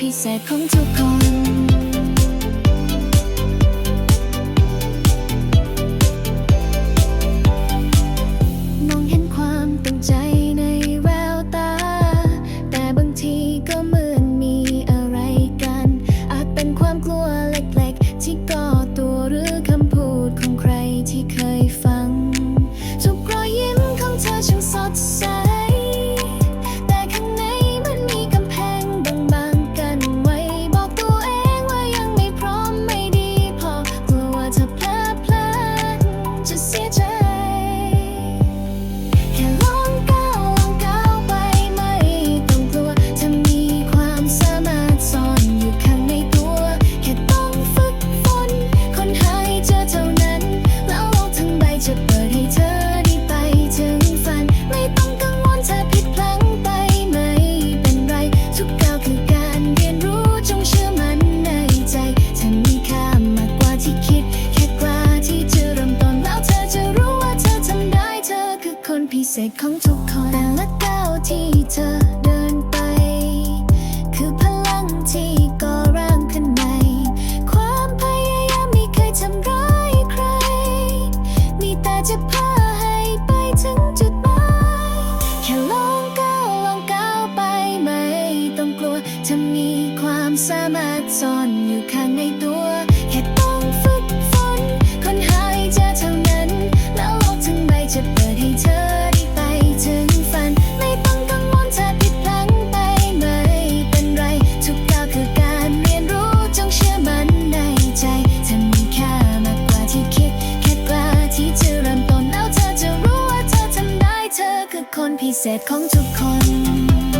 พิเศษของทุกคน ดให้เธอได้ไปถึงฝัน ไม่ต้องกังวลถ้าผิดพลั้งไปไม่เป็นไร ทุกก้าวคือการเรียนรู้จงเชื่อมันในใจเธอมีค่ามากกว่าที่คิด แค่กล้าที่จะเริ่มต้นแล้วเธอจะรู้ว่าเธอทำได้เธอคือคนพิเศษของทุกคนแต่ละก้าวที่เธอ สามารถซ่อนอยู่ข้างในตัว แค่ต้องฝึกฝนค้นหาให้เจอเท่านั้น แล้วโลกทั้งใบจะเปิดให้เธอได้ไปถึงฝัน ไม่ต้องกังวลถ้าผิดพลั้งไปไม่เป็นไร ทุกก้าวคือการเรียนรู้จงเชื่อมันในใจเธอมีค่ามากกว่าที่คิด แค่กล้าที่จะเริ่มต้นแล้วเธอจะรู้ว่าเธอทำได้เธอคือคนพิเศษของทุกคน